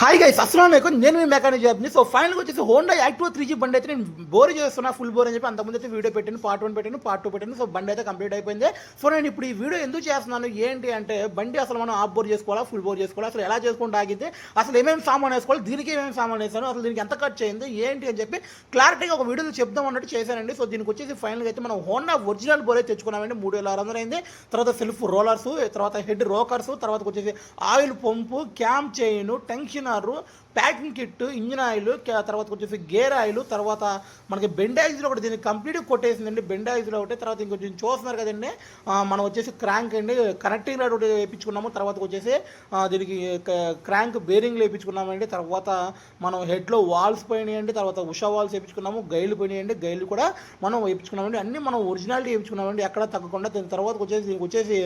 Hi guys అస్సలం లేకు నేను మీ mechanic జాబ్ని సో ఫైనల్గా వచ్చేసి హోండా యాక్టివ్ త్రీ జీ బండి అయితే నేను బోర్ చేస్తున్నా ఫుల్ బోర్ అని చెప్పి అంతకుముందు అయితే వీడియో పెట్టాను పార్ట్ వన్ పెట్టాను పార్ట్ టూ పెట్టాను. సో బండి అయితే కంప్లీట్ అయిపోయింది. సో నేను ఇప్పుడు ఈ వీడియో ఎందుకు చేస్తున్నాను? ఏంటి అంటే బండి అసలు మనం ఆఫ్ బోర్ చేసుకోవాలా ఫుల్ బోర్ చేసుకోవాలా? అసలు ఎలా చేసుకుంటూ ఆగితే అసలు ఏమేమి సామాన్ వేసుకోవాలి? దీనికి ఏమేమి సామాన్ వేసాను? అసలు దీనికి ఎంత ఖర్చు అయింది? ఏంటి అని చెప్పి క్లారిటీగా ఒక వీడియోలో చెప్దాం అన్నట్టు చేశానండి. సో దీనికి వచ్చేసి ఫైనల్గా అయితే మనం హోండా ఒరిజినల్ బోర్ అయితే తెచ్చుకున్నామండి మూడు వేల ఆరు వందలు అయింది. తర్వాత సెల్ఫ్ రోలర్స్ తర్వాత హెడ్ రోకర్స్ తర్వాత వచ్చేసి oil pump cam chain tension tensioner packing kit engine oil తర్వాత వచ్చేసి గేర్ ఆయిల్ తర్వాత మనకి బెండాయిజ్లో ఒకటి దీన్ని కంప్లీట్గా కొట్టేసిందండి. బెండాయిజ్లో ఒకటి తర్వాత ఇంకొంచెం చూస్తున్నారు కదండి. మనం వచ్చేసి క్రాంక్ అండి కనెక్టింగ్ రాడ్ ఒకటి వేయించుకున్నాము. తర్వాత వచ్చేసి దీనికి క్రాంక్ బేరింగ్లు వేయించుకున్నామండి. తర్వాత మనం హెడ్లో వాల్స్ పోయినాయండి. తర్వాత ఉషా వాల్స్ వేయించుకున్నాము. గైలు పోయినాయండి. గైలు కూడా మనం వేయించుకున్నామండి. అన్నీ మనం ఒరిజినాలిటీ వేయించుకున్నామండి. ఎక్కడ తగ్గకుండా. దీని తర్వాత వచ్చేసి దీనికి వచ్చేసి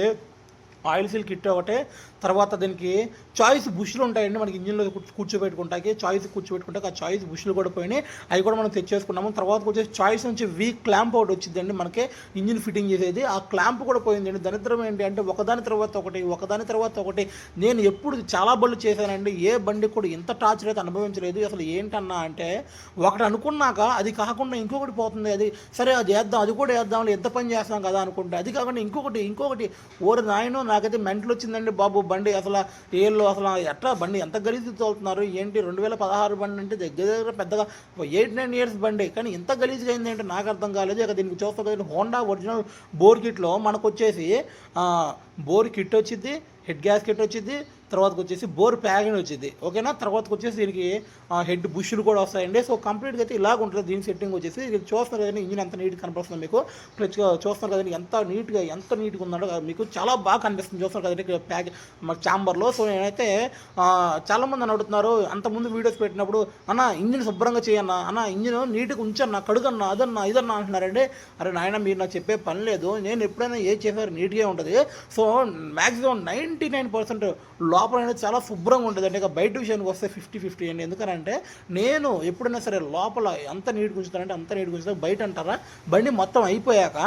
ఆయిల్ సీల్ కిట్ ఒకటే. తర్వాత దీనికి చాయిస్ బుష్లు ఉంటాయండి మనకి ఇంజిన్లో కూర్చోబెట్టుకుంటాకి చాయిస్ కూర్చోబెట్టుకుంటాకి ఆ చాయిస్ బుష్లు కూడా పోయినాయి. అవి కూడా మనం తెచ్చేసుకున్నాము. తర్వాత వచ్చేసి చాయిస్ నుంచి వీక్ క్లాంప్ ఒకటి వచ్చిందండి మనకి ఇంజిన్ ఫిట్టింగ్ చేసేది. ఆ క్లాంప్ కూడా పోయిందండి. దరిద్రం ఏంటి అంటే ఒకదాని తర్వాత ఒకటి ఒకదాని తర్వాత ఒకటి. నేను ఎప్పుడు చాలా బళ్ళు చేశానండి. ఏ బండి కూడా ఇంత టార్చర్ అయితే అనుభవించలేదు. అసలు ఏంటన్నా అంటే ఒకటి అనుకున్నాక అది కాకుండా ఇంకొకటి పోతుంది. అది సరే అది వేద్దాం అది కూడా వేద్దాం ఎంత పని చేస్తాం కదా అనుకుంటే. అది కాకుండా ఇంకొకటి ఇంకొకటి. ఓరి నాయనో నాకైతే మెంటల్ వచ్చిందండి బాబు. బండి అసలు ఏళ్ళు అసలు ఎట్లా బండి ఎంత గలీజు తోలుతున్నారు? ఏంటి రెండు వేల పదహారు బండి అంటే దగ్గర దగ్గర పెద్దగా ఎయిట్ నైన్ ఇయర్స్ బండి. కానీ ఇంత గలీజ్గా అయింది అంటే నాకు అర్థం కాలేదు. ఇక దీనికి చూస్తాం కదా హోండా ఒరిజినల్ బోర్ కిట్లో మనకు వచ్చేసి బోర్ కిట్ వచ్చింది హెడ్ గ్యాస్ కిట్ వచ్చింది తర్వాతకి వచ్చేసి బోర్ ప్యాకింగ్ వచ్చింది. ఓకేనా? తర్వాతకి వచ్చేసి దీనికి హెడ్ బుష్లు కూడా వస్తాయండి. సో కంప్లీట్గా అయితే ఇలాగ ఉంటుంది దీని సెట్టింగ్ వచ్చేసి. ఇది చూస్తున్నారు కదండి ఇంజిన్ ఎంత నీట్గా కనపడుతుంది మీకు. ప్లస్ చూస్తున్నారు కదండి ఎంత నీట్గా ఎంత నీట్గా ఉందో మీకు చాలా బాగా కనిపిస్తుంది. చూస్తున్నారు కదండి ఇక్కడ ప్యాక్ మా ఛాంబర్లో. సో నేనైతే చాలామంది అని అడుగుతున్నారు అంతకుముందు వీడియోస్ పెట్టినప్పుడు అన్న ఇంజిన్ శుభ్రంగా చేయన్న అన్న ఇంజిన్ నీట్గా ఉంచన్న కడుగన్న అదన్నా ఇదన్నా అంటున్నారండి. అరే నాయన మీరు నాకు చెప్పే పని లేదు. నేను ఎప్పుడైనా ఏ చేశారు నీట్గా ఉంటుంది. So so maximum ninety nine percent లోపల అనేది చాలా శుభ్రంగా ఉంటుంది అంటే ఇక బయట విషయానికి వస్తే ఫిఫ్టీ ఫిఫ్టీ అండి. ఎందుకంటే నేను ఎప్పుడైనా సరే లోపల ఎంత నీట్ ఉంచుతానంటే అంత నీట్ ఉంచుతాను బయట అంటారా? బండి మొత్తం అయిపోయాక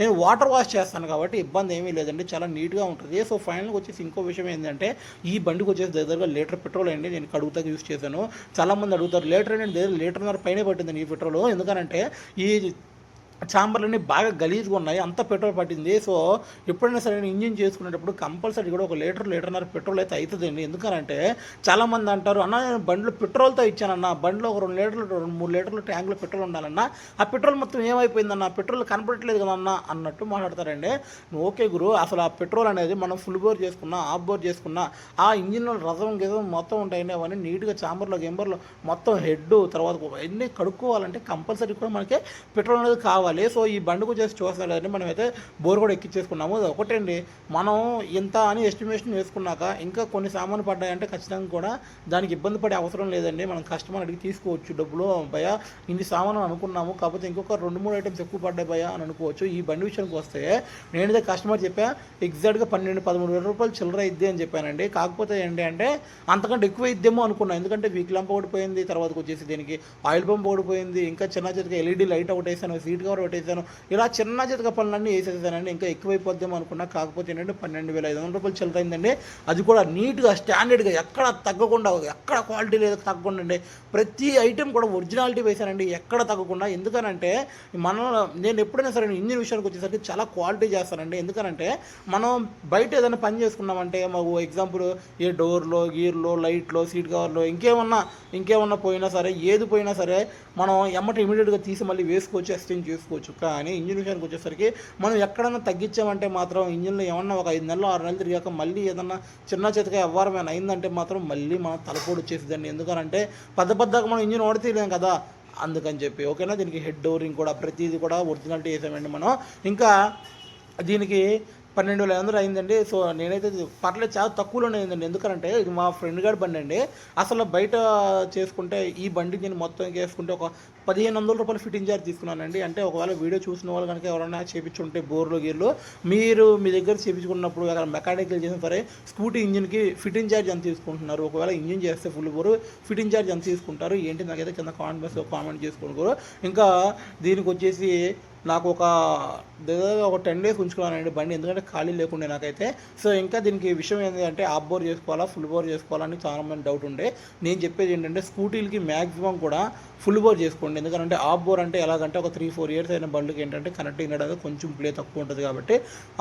నేను వాటర్ వాష్ చేస్తాను కాబట్టి ఇబ్బంది ఏమీ లేదండి. చాలా నీట్గా ఉంటుంది. సో ఫైనల్గా వచ్చేసి ఇంకో విషయం ఏంటంటే ఈ బండికి వచ్చేసి దగ్గరగా లీటర్ పెట్రోల్ అండి. నేను కడుగుతాకి యూస్ చేశాను. చాలామంది అడుగుతారు లీటర్ అండి దగ్గర లీటర్న్నర పైనే పట్టింది ఈ పెట్రోల్? ఎందుకనంటే ఈ ఛాంబర్లన్నీ బాగా గలీజ్గా ఉన్నాయి. అంత పెట్రోల్ పట్టింది. సో ఎప్పుడైనా సరే నేను ఇంజిన్ చేసుకునేటప్పుడు కంపల్సరీ కూడా ఒక లీటర్ లీటర్న్నర పెట్రోల్ అయితే అవుతుందండి. ఎందుకనంటే చాలామంది అంటారు అన్న నేను బండ్లు పెట్రోల్తో ఇచ్చానన్న బండిలో ఒక రెండు లీటర్లు రెండు మూడు లీటర్లు ట్యాంకులో పెట్రోల్ ఉండాలన్న ఆ పెట్రోల్ మొత్తం ఏమైపోయిందన్న పెట్రోల్ కనపడట్లేదు కదన్న అన్నట్టు మాట్లాడతారండి. ఓకే గురు అసలు ఆ పెట్రోల్ అనేది మనం ఫుల్ బోర్ చేసుకున్నా ఆఫ్ బోర్ చేసుకున్నా ఆ ఇంజిన్లో రసం గిజం మొత్తం ఉంటాయండి అవన్నీ నీట్గా చాంబర్లో గెంబర్లో మొత్తం హెడ్ తర్వాత అన్నీ కడుక్కోవాలంటే కంపల్సరీ కూడా మనకి పెట్రోల్ అనేది కావాలి. సో ఈ బండుకు చేసి చూస్తున్నారు మనమైతే మనం అయితే బోర్ కూడా ఎక్కించేసుకున్నాము అది ఒకటండి. మనం ఇంత అని ఎస్టిమేషన్ వేసుకున్నాక ఇంకా కొన్ని సామాన్లు పడ్డాయంటే ఖచ్చితంగా కూడా దానికి ఇబ్బంది పడే అవసరం లేదండి. మనం కస్టమర్ అడిగి తీసుకోవచ్చు డబ్బులు. భయ ఇన్ని సామాన్లు అనుకున్నాము. కాకపోతే ఇంకొక రెండు మూడు ఐటమ్స్ ఎక్కువ పడ్డాయి భయ అని అనుకోవచ్చు. ఈ బండి విషయానికి వస్తే నేనైతే కస్టమర్ చెప్పా ఎగ్జాక్ట్గా పన్నెండు పదమూడు వేల రూపాయలు చిల్లర ఇద్ది అని చెప్పానండి. కాకపోతే ఏంటి అంటే అంతకంటే ఎక్కువ ఇద్దేమో అనుకున్నాను ఎందుకంటే వీక్ ల్యాంప్ ఒకటి పోయింది వచ్చేసి దీనికి ఆయిల్ పంప్ ఒకటి పోయింది ఇంకా చిన్న చిన్న ఎల్ఈడి లైట్ ఒకటి వేసాను సీట్ కవర్ ఒకటి ఇలా చిన్న చితక పనులన్నీ వేసేసానండి ఇంకా ఎక్కువైపోద్దాం అనుకున్నా. కాకపోతే ఏంటంటే పన్నెండు వేల ఐదు వందల రూపాయలు చిల్లర అది కూడా నీట్గా స్టాండర్డ్గా ఎక్కడ తగ్గకుండా ఎక్కడ క్వాలిటీ లేదు తగ్గకుండా అండి ప్రతి ఐటెం కూడా ఒరిజినాలిటీ వేశానండి. ఎక్కడ తగ్గకుండా. ఎందుకనంటే మనం నేను ఎప్పుడైనా సరే ఇంజిన్ విషయానికి వచ్చేసరికి చాలా క్వాలిటీ చేస్తానండి. ఎందుకనంటే మనం బయట ఏదైనా పని చేసుకున్నామంటే మాకు ఎగ్జాంపుల్ ఏ డోర్లో గీర్లో లైట్లో సీట్ కవర్లో ఇంకేమన్నా ఇంకేమన్నా పోయినా సరే ఏది పోయినా సరే మనం ఎమ్మట ఇమీడియట్గా తీసి మళ్ళీ వేసుకోవచ్చు ఎక్స్చేంజ్ తీసుకోవచ్చు. కానీ ఇంజిన్ విషయానికి వచ్చేసరికి మనం ఎక్కడన్నా తగ్గించామంటే మాత్రం ఇంజిన్లో ఏమన్నా ఒక ఐదు నెలలు ఆరు నెలలు తిరిగాక మళ్ళీ ఏదన్నా చిన్న చేతిగా వ్యవహారం అయిందంటే మాత్రం మళ్ళీ మనం తలపోటు వచ్చేసిందండి ఎందుకనంటే పెద్ద పెద్దగా మనం ఇంజిన్ ఓడితేలేం కదా. అందుకని చెప్పి ఓకేనా? దీనికి హెడ్ డోరింగ్ కూడా ప్రతిదీ కూడా ఒరిజినాలిటీ వేసామండి మనం. ఇంకా దీనికి పన్నెండు వేల ఐదు వందలు అయిందండి. సో నేనైతే పర్లేదు చాలా తక్కువలోనే అయిందండి. ఎందుకంటే ఇది మా ఫ్రెండ్ గారి బండి అండి. అసలు బయట చేసుకుంటే ఈ బండి నేను మొత్తం వేసుకుంటే ఒక పదిహేను వందల రూపాయలు ఫిట్టింగ్ చార్జ్ తీసుకున్నానండి. అంటే ఒకవేళ వీడియో చూసిన వాళ్ళు కనుక ఎవరైనా చేపించుంటే బోర్లు గీర్లు మీరు మీ దగ్గర చేపించుకున్నప్పుడు అక్కడ మెకానికల్ చేసిన సరే స్కూటీ ఇంజిన్కి ఫిట్టింగ్ చార్జ్ ఎంత తీసుకుంటున్నారు? ఒకవేళ ఇంజిన్ చేస్తే ఫుల్ బోరు ఫిట్టింగ్ చార్జ్ ఎంత తీసుకుంటారు? ఏంటి? నాకైతే కింద కామెంట్ బాక్స్లో కామెంట్ చేసుకుంటారు ఇంకా దీనికి వచ్చేసి నాకు ఒక దగ్గర ఒక టెన్ డేస్ ఉంచుకున్నానండి బండి ఎందుకంటే ఖాళీ లేకుండే నాకైతే. సో ఇంకా దీనికి విషయం ఏంటి అంటే ఆఫ్ బోర్ చేసుకోవాలా ఫుల్ బోర్ చేసుకోవాలా అని చాలా మంది డౌట్ ఉండే. నేను చెప్పేది ఏంటంటే స్కూటీలకి మ్యాక్సిమం కూడా ఫుల్ బోర్ చేసుకోండి. ఎందుకంటే ఆఫ్ బోర్ అంటే ఎలాగంటే ఒక త్రీ ఫోర్ ఇయర్స్ అయిన బండ్లకి ఏంటంటే కనెక్టింగ్ అనేది కొంచెం ప్లే తక్కువ ఉంటుంది కాబట్టి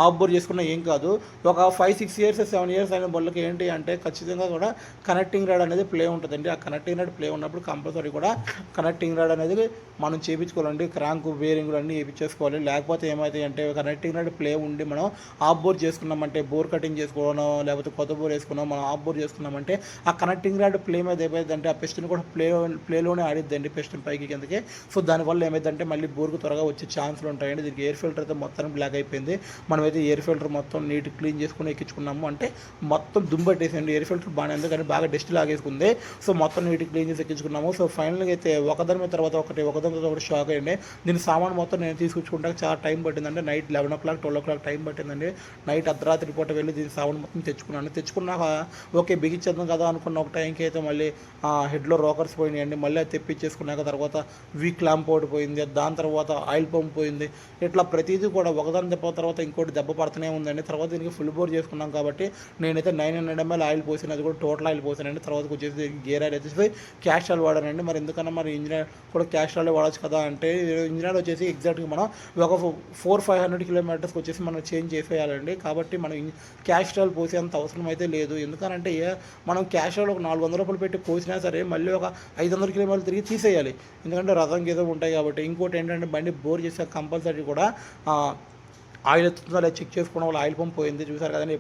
ఆఫ్ బోర్ చేసుకున్న ఏం కాదు. ఒక five six years seven years అయిన బండ్లకి ఏంటి అంటే ఖచ్చితంగా కూడా కనెక్టింగ్ రాడ్ అనేది ప్లే ఉంటుందండి. ఆ కనెక్టింగ్ రాడ్ ప్లే ఉన్నప్పుడు కంపల్సరీ కూడా కనెక్టింగ్ రాడ్ అనేది మనం చేయించుకోవాలండి క్రాంక్ బేరింగ్లు అన్నీ చేసుకోవాలి. లేకపోతే ఏమవుతాయి అంటే కనెక్టింగ్ రాడ్ ప్లే ఉండి మనం ఆఫ్ బోర్ చేసుకున్నామంటే బోర్ కటింగ్ చేసుకోవడం లేకపోతే కొత్త బోర్ వేసుకున్నాం మనం ఆఫ్ బోర్ చేసుకున్నామంటే ఆ కనెక్టింగ్ రాడ్ ప్లే మీద ఏమైందంటే ఆ పెస్ట్ని కూడా ప్లే ప్లేలోనే ఆడిద్దండి పెస్ట్ పైకి కిందకి. సో దానివల్ల ఏమైందంటే మళ్ళీ బోర్కు త్వరగా వచ్చే ఛాన్సులు ఉంటాయండి. దీనికి ఎయిర్ ఫిల్టర్ అయితే మొత్తం బ్లాక్ అయిపోయింది. మనమైతే ఎయిర్ ఫిల్టర్ మొత్తం నీట్ క్లీన్ చేసుకుని ఎక్కించుకున్నాము. అంటే మొత్తం దుమ్బట్టేసింది ఎయిర్ ఫిల్టర్ బాగానే ఉంది. కానీ బాగా డస్ట్ లాగేసుకుంది. సో మొత్తం నీట్ క్లీన్ చేసి ఎక్కించుకున్నాము. సో ఫైనల్గా అయితే ఒకదాని తర్వాత ఒకటి ఒకదాని తర్వాత ఒకటి షాక్ అయ్యండి. దీని సామాన్ మొత్తం నేను తీసుకొచ్చుకుంటాక చాలా time పట్టిందంటే night eleven o'clock twelve o'clock time పట్టిందండి. నైట్ అర్ధరాత్రి పూట వెళ్ళి దీని సామాన్ మొత్తం తెచ్చుకున్నాను. తెచ్చుకున్నాక ఓకే బిగించేద్దాం కదా అనుకున్న ఒక టైంకి అయితే మళ్ళీ హెడ్లో రోకర్స్ పోయినాయండి. మళ్ళీ అది తెప్పించేసుకున్నాక తర్వాత వీక్ ల్యాంప్ ఒకటి పోయింది. దాని తర్వాత ఆయిల్ పంప్ పోయింది. ఇట్లా ప్రతిదీ కూడా ఒకదాని దెబ్బ తర్వాత ఇంకోటి దెబ్బ పడుతూనే ఉందండి. తర్వాత దీనికి ఫుల్ బోర్ చేసుకున్నాం కాబట్టి నేనైతే నైన్ హండ్రెడ్ ఎంఎల్ ఆయిల్ పోసాను. అది కూడా టోటల్ ఆయిల్ పోసానండి. తర్వాత వచ్చేసి గేర్ ఆయిల్ వచ్చేసి క్యాష్ ఆయిల్ వాడానండి. మరి ఎందుకన్నా మరి ఇంజనీర్ కూడా క్యాష్ ఆయిల్ వాడచ్చు కదా అంటే ఇంజనీర్ వచ్చేసి ఎగ్జాక్ట్ ఎగ్జాక్ట్గా మనం ఒక ఫోర్ ఫైవ్ హండ్రెడ్ కిలోమీటర్స్కి వచ్చేసి మనం చేంజ్ చేసేయాలండి. కాబట్టి మనం క్యాష్ పోసే పోసేంత అవసరం అయితే లేదు. ఎందుకనంటే ఏ- మనం క్యాష్ ఒక నాలుగు వందల రూపాయలు పెట్టి కోసినా సరే మళ్ళీ ఒక ఐదు వందల కిలోమీటర్లు తిరిగి తీసేయాలి. ఎందుకంటే రథం గీతం ఉంటాయి కాబట్టి. ఇంకోటి ఏంటంటే బండి బోర్ చేసే కంపల్సరీ కూడా ఆయిల్ ఎత్తుందో లేదా చెక్ చేసుకోవడం వల్ల ఆయిల్ పంప్ పోయింది. చూసారు కదండి?